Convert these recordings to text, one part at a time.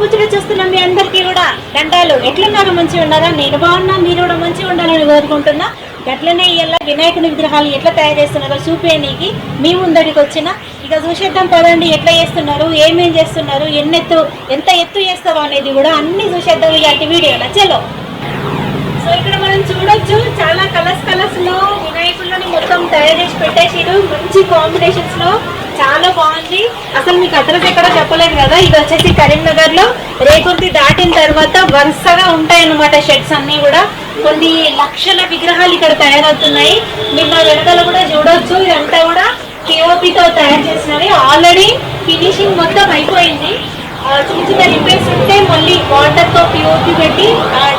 ముచ్చట చూస్తున్న మీ అందరికీ కూడా. దండాలు ఎట్లున్నారు? మంచిగా ఉన్నారా? నేను బాగున్నా మీరు కూడా మంచిగా ఉండాలని కోరుకుంటున్నా. అట్లనే ఇలా వినాయకుని విగ్రహాలు ఎట్లా తయారు చేస్తున్నారో చూపేయనీకి మీ ముందడికి వచ్చిన. ఇక చూసేద్దాం పదండి ఎట్లా చేస్తున్నారు? ఏమేం చేస్తున్నారు? ఎన్నెత్తు ఎంత ఎత్తు చేస్తారో అనేది కూడా అన్ని చూసేద్దాం ఇలాంటి వీడియోలో. చలో. సో ఇక్కడ మనం చూడొచ్చు చాలా కలర్స్ కలర్స్లో వినాయకులను మొత్తం తయారు చేసి పెట్టేసిరు మంచి కాంబినేషన్స్లో. చాలా బాగుంది. అసలు మీకు అడ్రస్ ఎక్కడ చెప్పలేదు కదా ఇది వచ్చేసి కరీంనగర్లో రేకుర్తి దాటిన తర్వాత వరుసగా ఉంటాయన్నమాట షెడ్స్ అన్ని కూడా. కొన్ని లక్షల విగ్రహాలు ఇక్కడ తయారవుతున్నాయి. మీరు నా వెనకాల కూడా చూడొచ్చు. ఇదంతా కూడా కేఓపితో తయారు చేసినవి. ఆల్రెడీ ఫినిషింగ్ మొత్తం అయిపోయింది. చిన్న చిన్న రిపేర్స్ ఉంటే మళ్ళీ వాటర్తో పిఓపి పెట్టి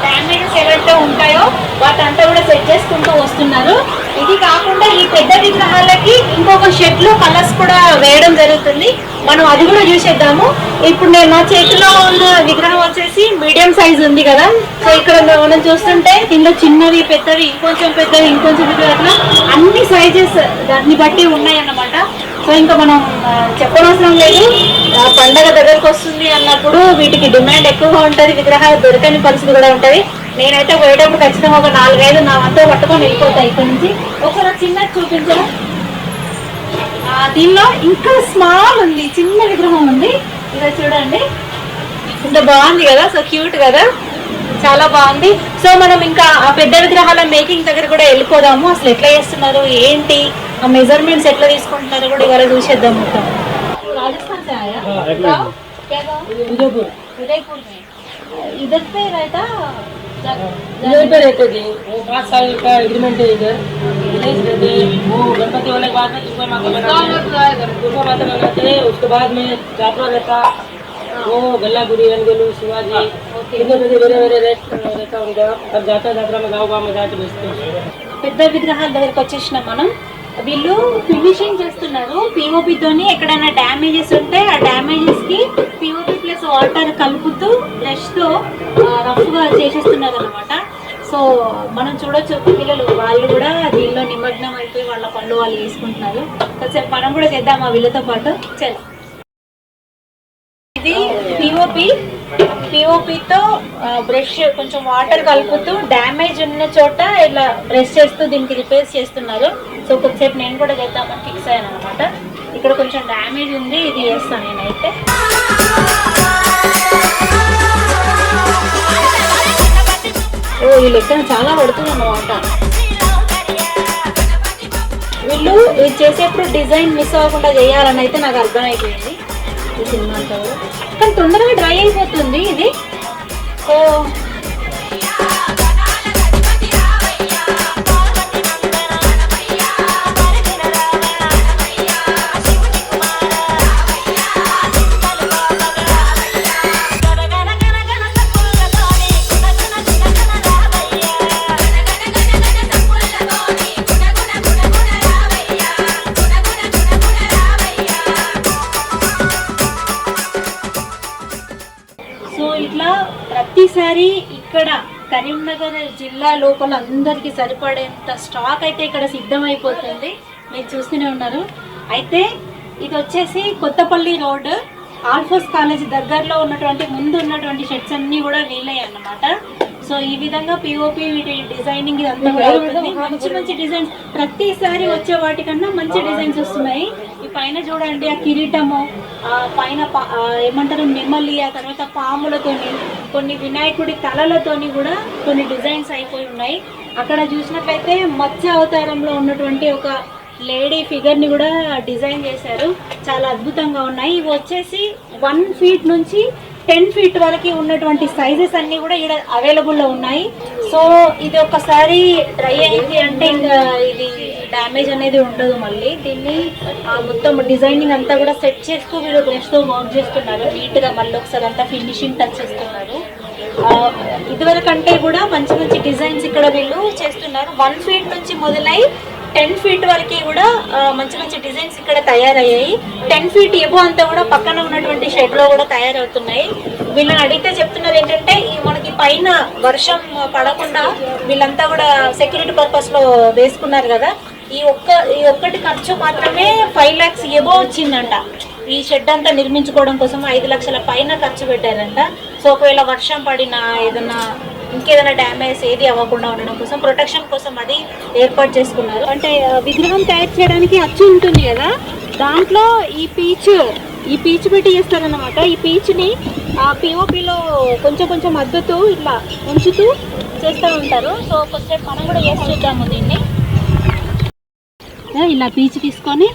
డ్యామేజెస్ ఏవైతే ఉంటాయో వాటంతా కూడా సెట్ చేసుకుంటూ వస్తున్నారు. ఇది కాకుండా ఈ పెద్ద విగ్రహాలకి ఇంకొక షెడ్లో కలర్స్ కూడా వేయడం జరుగుతుంది. మనం అది కూడా చూసేద్దాము. ఇప్పుడు నేను నా చేతిలో ఉన్న విగ్రహం వచ్చేసి మీడియం సైజ్ ఉంది కదా. సో ఇక్కడ మనం చూస్తుంటే దీనిలో చిన్నవి పెద్దవి ఇంకొంచెం పెద్దవి ఇంకొంచెం పెద్దవి అట్లా అన్ని సైజెస్ దాన్ని బట్టి ఉన్నాయి అన్నమాట సో ఇంకా మనం చెప్పనవసరం లేదు. పండగ దగ్గరకు వస్తుంది అన్నప్పుడు వీటికి డిమాండ్ ఎక్కువగా ఉంటుంది విగ్రహాలు దొరకని పరిస్థితి కూడా ఉంటుంది. నేనైతే పోయేటప్పుడు ఖచ్చితంగా ఒక నాలుగైదు నా వంతో పట్టుకొని వెళ్ళిపోతాయి ఇక్కడ నుంచి. ఒకసారి చిన్న చూపించరా? దీనిలో ఇంకా స్మాల్ ఉంది చిన్న విగ్రహం ఉంది. ఇలా చూడండి. ఇంత బాగుంది కదా సో క్యూట్ కదా. చాలా బాగుంది. సో మనం ఇంకా ఆ పెద్ద విగ్రహాల మేకింగ్ దగ్గర కూడా వెళ్ళిపోదాము. అసలు ఎట్లా చేస్తున్నారు ఏంటి? ఆ మెజర్మెంట్స్ ఎట్లా తీసుకుంటున్నారు కూడా ఇవాళ చూసేద్దాం మొత్తం राजस्थान से आया हाँ, एक गाँव? मिनट। क्या गाँव? उदयपुर उदयपुर में इधर पे रहता जा- यहीं पे रहते थे वो पाँच साल का एग्रीमेंट है इधर विदेश रहते वो गणपति होने के बाद में दुर्गा माता बनाते दुर्गा माता बनाते उसके बाद में जात्रा रहता वो गल्लापुरी रंगोलू शिवाजी इधर उधर वेरे वेरे रहता उनका अब जाता जात्रा में गाँव गाँव में जाके बेचते हैं పెద్ద విగ్రహాల దగ్గరకు వచ్చేసిన మనం వీళ్ళు ఫినిషింగ్ చేస్తున్నారు. పిఓపి తోని ఎక్కడైనా డ్యామేజెస్ ఉంటే ఆ డ్యామేజెస్కి పిఓపి ప్లస్ వాటర్ కలుపుతూ బ్రష్తో రఫ్గా చేసేస్తున్నారు అనమాట సో మనం చూడొచ్చు పిల్లలు వాళ్ళు కూడా దీనిలో నిమగ్నం అయిపోయి వాళ్ళ పనులు వాళ్ళు చేసుకుంటున్నారు. కాసేపు మనం కూడా చేద్దాం ఆ వీళ్ళతో పాటు? చల్. ఇది పిఓపి పిఓపితో బ్రష్ కొంచెం వాటర్ కలుపుతూ డ్యామేజ్ ఉన్న చోట ఇలా బ్రష్ చేస్తూ దీనికి రిపేర్స్ చేస్తున్నారు. సో కొద్దిసేపు నేను కూడా చేద్దామని ఫిక్స్ అయ్యాను అనమాట ఇక్కడ కొంచెం డ్యామేజ్ ఉంది ఇది చేస్తాను నేనైతే. ఓ ఈ లెక్కన చాలా పడుతుంది అన్నమాట. వీళ్ళు ఇది చేసేప్పుడు డిజైన్ మిస్ అవ్వకుండా చేయాలని అయితే నాకు అర్థమైపోయింది. ఈ సినిమా కానీ తొందరగా డ్రై అయిపోతుంది ఇది. ఓ. కరీంనగర్ జిల్లా లోపల అందరికీ సరిపడేంత స్టాక్ అయితే ఇక్కడ సిద్ధమైపోతుంది. మీరు చూస్తూనే ఉన్నారు. అయితే ఇది వచ్చేసి కొత్తపల్లి రోడ్ ఆల్ఫోస్ కాలేజ్ దగ్గరలో ఉన్నటువంటి ముందు ఉన్నటువంటి షెడ్స్ అన్ని కూడా వీలే అన్నమాట. సో ఈ విధంగా పిఓపి వీటి డిజైనింగ్ ఇదంతా కూడా అవుతుంది. మంచి మంచి డిజైన్స్. ప్రతిసారి వచ్చే వాటికన్నా మంచి డిజైన్స్ వస్తున్నాయి. ఈ పైన చూడండి ఆ కిరీటము ఆ పైన ఏమంటారు నెమలి ఆ తర్వాత పాములతోని కొన్ని వినాయకుడి తలలతోని కూడా కొన్ని డిజైన్స్ అయిపోయి ఉన్నాయి. అక్కడ చూసినట్లయితే మత్స్య అవతారంలో ఉన్నటువంటి ఒక లేడీ ఫిగర్ని కూడా డిజైన్ చేశారు. చాలా అద్భుతంగా ఉన్నాయి. ఇవి వచ్చేసి వన్ ఫీట్ నుంచి టెన్ ఫీట్ వరకు ఉన్నటువంటి సైజెస్ అన్ని కూడా ఇక్కడ అవైలబుల్లో ఉన్నాయి. సో ఇది ఒకసారి డ్రై అయింది అంటే ఇంకా ఇది డ్యామేజ్ అనేది ఉండదు మళ్ళీ. దీన్ని మొత్తం డిజైనింగ్ అంతా కూడా సెట్ చేస్తూ వీళ్ళు బ్రష్తో వర్క్ చేస్తున్నారు. నీట్గా మళ్ళీ ఒకసారి అంతా ఫినిషింగ్ టచ్ చేస్తున్నారు. ఇదివరకంటే కూడా మంచి మంచి డిజైన్స్ ఇక్కడ వీళ్ళు చేస్తున్నారు. వన్ ఫీట్ నుంచి మొదలై టెన్ ఫీట్ వరకు కూడా మంచి మంచి డిజైన్స్ ఇక్కడ తయారయ్యాయి. టెన్ ఫీట్ ఎబో అంతా కూడా పక్కన ఉన్నటువంటి షెడ్లో కూడా తయారవుతున్నాయి. వీళ్ళని అడిగితే చెప్తున్నారు ఏంటంటే మనకి పైన వర్షం పడకుండా వీళ్ళంతా కూడా సెక్యూరిటీ పర్పస్లో వేసుకున్నారు కదా. ఈ ఒక్క ఈ ఒక్కటి ఖర్చు మాత్రమే ఫైవ్ ల్యాక్స్ ఎబో వచ్చిందంట. ఈ షెడ్ అంతా నిర్మించుకోవడం కోసం ఐదు లక్షల పైన ఖర్చు పెట్టారంట. సో ఒకవేళ వర్షం పడినా ఏదన్నా ఇంకేదైనా డ్యామేజ్ ఏది అవ్వకుండా ఉండడం కోసం ప్రొటెక్షన్ కోసం అది ఏర్పాటు చేసుకున్నారు. అంటే విగ్రహం తయారు చేయడానికి అచ్చు ఉంటుంది కదా? దాంట్లో ఈ పీచ్ ఈ పీచ్ పెట్టి చేస్తారనమాట ఈ పీచ్ని ఆ పిఓపిలో కొంచెం కొంచెం మద్దతు ఇట్లా ఉంచుతూ చేస్తూ ఉంటారు. సో కొంచెం మనం కూడా చేసి చూద్దాము దీన్ని. ఇలా పీచ్ తీసుకొని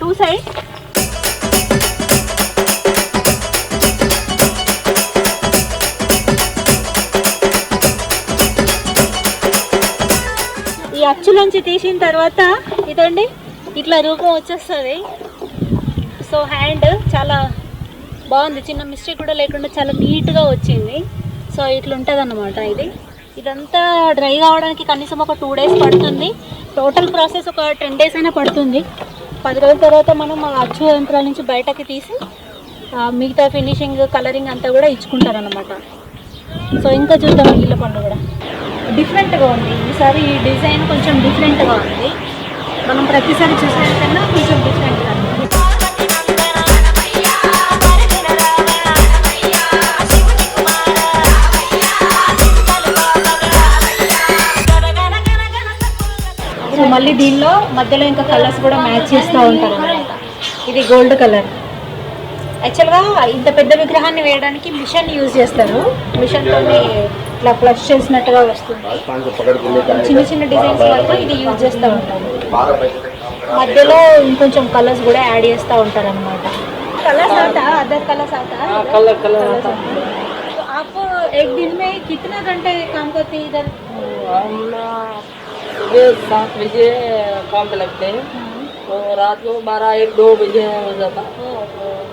టూ సైడ్ అచ్చులోంచి తీసిన తర్వాత ఇదండి ఇట్లా రూపం వచ్చేస్తుంది. సో హ్యాండ్ చాలా బాగుంది. చిన్న మిస్టేక్ కూడా లేకుండా చాలా నీట్గా వచ్చింది. సో ఇట్లా ఉంటుంది అన్నమాట ఇది. ఇదంతా డ్రై కావడానికి కనీసం ఒక టూ డేస్ పడుతుంది. టోటల్ ప్రాసెస్ ఒక టెన్ డేస్ అయినా పడుతుంది. పది రోజుల తర్వాత మనం ఆ అచ్చు యంత్రాల నుంచి బయటకి తీసి మిగతా ఫినిషింగ్ కలరింగ్ అంతా కూడా ఇచ్చుకుంటారనమాట సో ఇంకా చూద్దాం ఇళ్ళ పండు కూడా. డిఫరెంట్గా ఉంది. ఈసారి ఈ డిజైన్ కొంచెం డిఫరెంట్గా ఉంది. మనం ప్రతిసారి చూసేకన్నా కొంచెం డిఫరెంట్గా ఉంది. సో మళ్ళీ దీనిలో మధ్యలో ఇంకా కలర్స్ కూడా మ్యాచ్ చేస్తూ ఉంటారు ఇది గోల్డ్ కలర్ యాక్చువల్గా ఇంత పెద్ద విగ్రహాన్ని వేయడానికి మిషన్ యూజ్ చేస్తారు మిషన్తో ఇట్లా ఫ్లష్ చేసినట్టుగా వస్తుంది చిన్న చిన్న డిజైన్స్ వరకు ఇది యూజ్ చేస్తూ ఉంటారు మధ్యలో ఇంకొంచెం కలర్స్ కూడా యాడ్ చేస్తూ ఉంటారు అనమాట కలర్స్ आता अदर कलर्स आता हाँ कलर कलर आता है तो आप एक दिन में कितना घंटे काम करते हैं इधर हम सुबह सात बजे काम पे लगते हैं तो रात को बारह एक दो बजे हो जाता రాత్రి रात्रि रात्रि हाँ,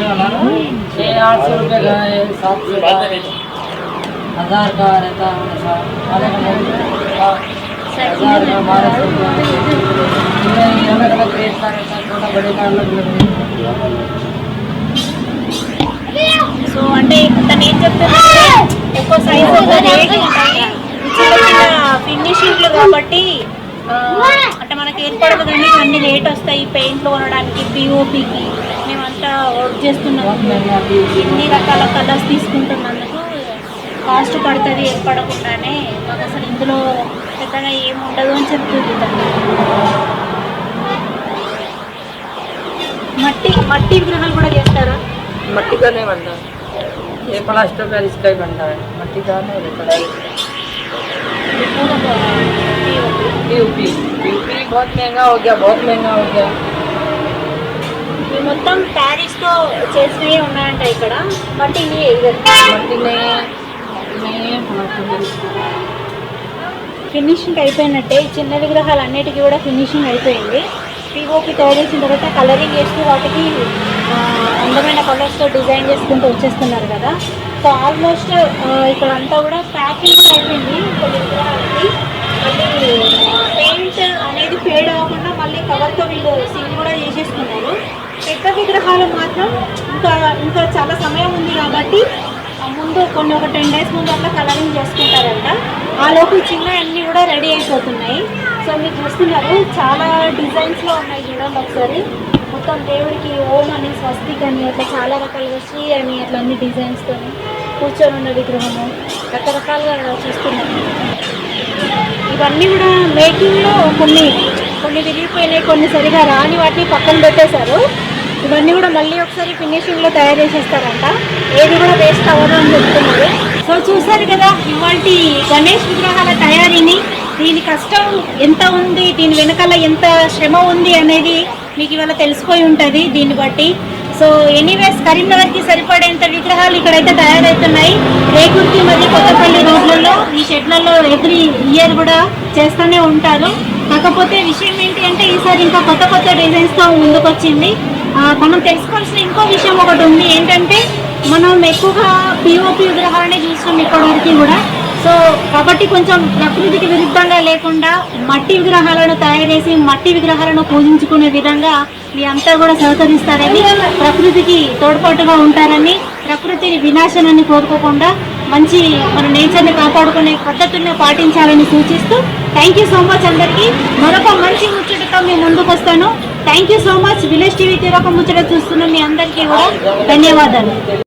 छः आठ सौ रुपये का है सात सौ का है हज़ार का रहता है हमेशा अलग अलग हज़ार का बारह सौ का इसमें अलग अलग रेट का रहता है छोटा बड़े का अलग अलग रेट సో అంటే తను ఏం చెప్తుందంటే ఒక్కో సైజు ఒక రేట్ ఉంటాయి చిన్న చిన్న ఫినిషింగ్లు కాబట్టి ఆ, అంటే మనకి ఏర్పడదు కానీ అన్ని రేట్ వస్తాయి పెయింట్లు కొనడానికి పిఓపికి మేమంతా వర్క్ చేస్తున్నాము बहुत महंगा भी ఇన్ని రకాల కలర్స్ తీసుకుంటున్నందుకు కాస్ట్ పడుతుంది ఏర్పడకుండానే మాకు అసలు ఇందులో పెద్దగా ఏం ఉండదు అని చెప్తుంది తను మట్టి మట్టి విగ్రహాలు కూడా చేస్తారా मट्टी का नहीं बनता ये प्लास्टर का इसका ही बनता है मट्टी का नहीं रहता पीयूपी पीयूपी बहुत महंगा हो गया बहुत महंगा हो गया ఇవి మొత్తం ప్యారిస్ తో చేసినవి ఉన్నాయంట ఇక్కడ బట్ ఇవి मट्टी नहीं है मट्टी नहीं है प्लास्टर का इसका ఫినిషింగ్ అయిపోయినట్టే ఈ చిన్న విగ్రహాలు అన్నిటికీ కూడా ఫినిషింగ్ అయిపోయింది పీఓకి తయారు చేసిన తర్వాత కలరింగ్ చేస్తూ వాటికి ఆ, అందమైన కలర్స్తో డిజైన్ చేసుకుంటూ వచ్చేస్తున్నారు కదా సో ఆల్మోస్ట్ ఇక్కడ అంతా కూడా ప్యాకింగ్ కూడా అయిపోయింది కొన్ని విగ్రహాలకి మళ్ళీ పెయింట్ అనేది ఫేడ్ అవ్వకుండా మళ్ళీ కవర్తో వీళ్ళు సీల్ కూడా చేసేసుకున్నారు. పెద్ద విగ్రహాలు మాత్రం ఇంకా ఇంకా చాలా సమయం ఉంది కాబట్టి ముందు కొన్ని ఒక టెన్ డేస్ ముందు అట్లా కలరింగ్ చేసుకుంటారంట. ఆ లోపు చిన్న అన్నీ కూడా రెడీ అయిపోతున్నాయి. సో మీరు చూస్తున్నారు చాలా డిజైన్స్లో ఉన్నాయి చూడండి ఒకసారి. మొత్తం దేవుడికి ఓం అని స్వస్తిక్ అని అట్లా చాలా రకాలుగా శ్రీ అని అట్లా అన్ని డిజైన్స్తో కూర్చొని ఉన్న విగ్రహము రకరకాలుగా చూస్తున్నాము ఇవన్నీ కూడా మేకింగ్లో కొన్ని కొన్ని విరిగిపోయినాయి కొన్ని సరిగా రాని వాటిని పక్కన పెట్టేశారు. ఇవన్నీ కూడా మళ్ళీ ఒకసారి ఫినిషింగ్లో తయారు చేసేస్తారంట. ఏది కూడా వేస్ట్ అవ్వదు అని చెప్తున్నారు. సో చూశారు చూసారు కదా ఇవాళ గణేష్ విగ్రహాల తయారీని దీని కష్టం ఎంత ఉంది దీని వెనకాల ఎంత శ్రమ ఉంది అనేది మీకు ఇవాళ తెలిసిపోయి ఉంటుంది దీన్ని బట్టి. సో ఎనీవేస్ కరీంనగర్కి సరిపడేంత విగ్రహాలు ఇక్కడైతే తయారవుతున్నాయి. రేకుర్తి మరియు కొత్తపల్లి రోడ్లలో వాటిలలో ఎవ్రీ ఇయర్ కూడా చేస్తూనే ఉంటారు. కాకపోతే విషయం ఏంటి అంటే ఈసారి ఇంకా కొత్త కొత్త డిజైన్స్తో ముందుకొచ్చింది. మనం తెలుసుకోవాల్సిన ఇంకో విషయం ఒకటి ఉంది. ఏంటంటే మనం ఎక్కువగా పిఓపి విగ్రహాలనే చూస్తాం ఇప్పటివరకు కూడా. సో కాబట్టి కొంచెం ప్రకృతికి విరుద్ధంగా లేకుండా మట్టి విగ్రహాలను తయారు చేసి మట్టి విగ్రహాలను పూజించుకునే విధంగా మీ అంతా కూడా సహకరిస్తారని ప్రకృతికి తోడ్పాటుగా ఉంటారని ప్రకృతి వినాశనాన్ని కోరుకోకుండా మంచి మన నేచర్ని కాపాడుకునే పద్ధతుల్ని పాటించాలని సూచిస్తూ థ్యాంక్ యూ సో మచ్ అందరికీ. మరొక మంచి ముచ్చటతో మీ ముందుకు వస్తాను. Thank you so much village TV తీరొక ముచ్చట చూస్తున్న మీ అందరికీ కూడా ధన్యవాదాలు.